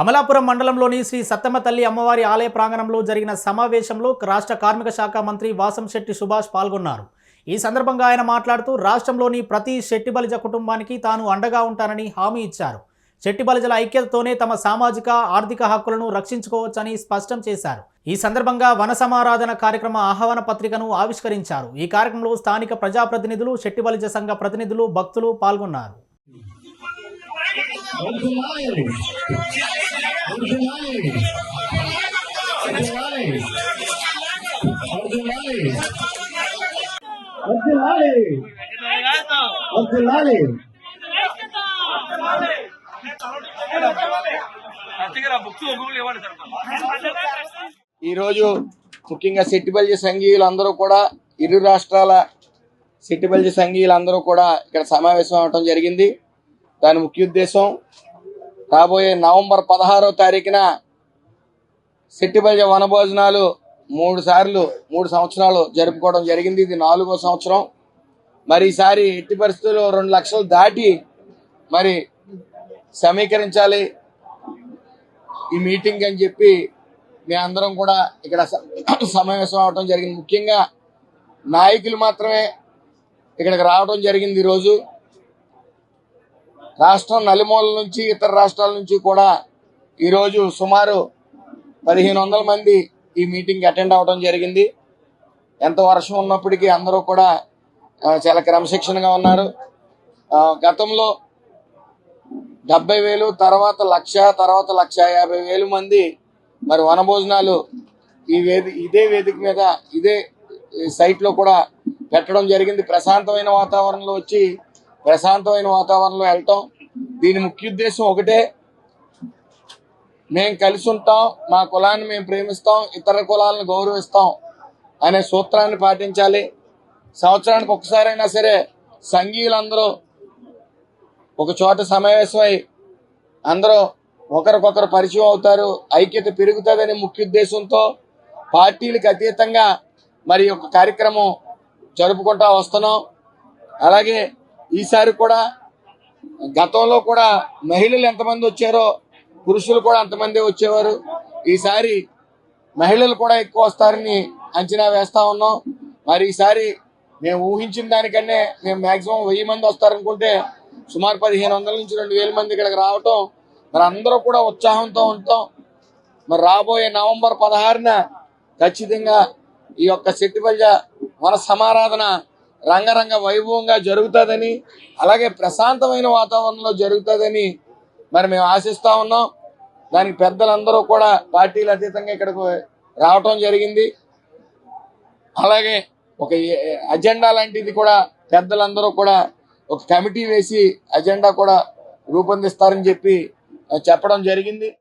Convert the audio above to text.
అమలాపురం మండలంలోని శ్రీ సత్తమ్మ తల్లి అమ్మవారి ఆలయ ప్రాంగణంలో జరిగిన సమావేశంలో రాష్ట్ర కార్మిక శాఖ మంత్రి వాసంశెట్టి సుభాష్ పాల్గొన్నారు. ఈ సందర్భంగా ఆయన మాట్లాడుతూ రాష్ట్రంలోని ప్రతి శెట్టి బలిజ కుటుంబానికి తాను అండగా ఉంటానని హామీ ఇచ్చారు. శెట్టి బలిజల ఐక్యతతోనే తమ సామాజిక ఆర్థిక హక్కులను రక్షించుకోవచ్చని స్పష్టం చేశారు. ఈ సందర్భంగా వన సమారాధన కార్యక్రమ ఆహ్వాన పత్రికను ఆవిష్కరించారు. ఈ కార్యక్రమంలో స్థానిక ప్రజాప్రతినిధులు శెట్టి బలిజ సంఘ ప్రతినిధులు భక్తులు పాల్గొన్నారు. ఈరోజు ముఖ్యంగా సెట్టిపల్లి సంఘీయులందరూ కూడా ఇరు రాష్ట్రాల సెట్టిపల్లి సంఘీయులందరూ కూడా ఇక్కడ సమావేశం అవడం జరిగింది. దాని ముఖ్య ఉద్దేశం రాబోయే నవంబర్ పదహారో తారీఖున సెట్టిబల్జ వనభోజనాలు మూడు సార్లు మూడు సంవత్సరాలు జరుపుకోవడం జరిగింది. ఇది నాలుగో సంవత్సరం. మరి ఈసారి ఎట్టి పరిస్థితుల్లో రెండు లక్షలు దాటి మరి సమీకరించాలి. ఈ మీటింగ్ అని చెప్పి మేమందరం కూడా ఇక్కడ సమావేశం అవడం జరిగింది. ముఖ్యంగా నాయకులు మాత్రమే ఇక్కడికి రావడం జరిగింది ఈరోజు. రాష్ట్రం నలుమూల నుంచి ఇతర రాష్ట్రాల నుంచి కూడా ఈరోజు సుమారు పదిహేను వందల మంది ఈ మీటింగ్కి అటెండ్ అవ్వడం జరిగింది. ఎంత వర్షం ఉన్నప్పటికీ అందరూ కూడా చాలా క్రమశిక్షణగా ఉన్నారు. గతంలో డెబ్బై వేలు తర్వాత లక్ష తర్వాత లక్ష యాభై వేలు మంది మరి వనభోజనాలు ఈ వేది ఇదే వేదిక మీద ఇదే సైట్లో కూడా పెట్టడం జరిగింది. ప్రశాంతమైన వాతావరణంలో వచ్చి ప్రశాంతమైన వాతావరణంలో వెళ్ళటం దీని ముఖ్య ఉద్దేశం ఒకటే. మేము కలిసి ఉంటాం మా కులాన్ని మేము ప్రేమిస్తాం ఇతర కులాలను గౌరవిస్తాం అనే సూత్రాన్ని పాటించాలి. సంవత్సరానికి ఒకసారైనా సరే సంఘీయులందరూ ఒక చోట సమావేశమై అందరూ ఒకరికొకరు పరిచయం అవుతారు ఐక్యత పెరుగుతుందనే ముఖ్య ఉద్దేశంతో పార్టీలకు అతీతంగా మరి ఒక యొక్క కార్యక్రమం జరుపుకుంటా వస్తున్నాం. అలాగే ఈసారి కూడా గతంలో కూడా మహిళలు ఎంతమంది వచ్చారో పురుషులు కూడా అంతమంది వచ్చేవారు. ఈసారి మహిళలు కూడా ఎక్కువ వస్తారని అంచనా వేస్తా ఉన్నాం. మరి ఈసారి మేము ఊహించిన దానికన్నా మేము మాక్సిమం వెయ్యి మంది వస్తారనుకుంటే సుమారు పదిహేను వందల నుంచి రెండు వేల మంది ఇక్కడికి రావటం మరి అందరూ కూడా ఉత్సాహంతో ఉంటాం. మరి రాబోయే నవంబర్ పదహారున ఖచ్చితంగా ఈ యొక్క సెట్టిపల్జ వన సమారాధన రంగరంగ వైభవంగా జరుగుతుందని అలాగే ప్రశాంతమైన వాతావరణంలో జరుగుతుందని మరి మేము ఆశిస్తూ ఉన్నాం. దానికి పెద్దలందరూ కూడా పార్టీలు అతీతంగా ఇక్కడికి రావటం జరిగింది. అలాగే ఒక ఏ- అజెండా లాంటిది కూడా పెద్దలందరూ కూడా ఒక కమిటీ వేసి అజెండా కూడా రూపొందిస్తారని చెప్పి చెప్పడం జరిగింది.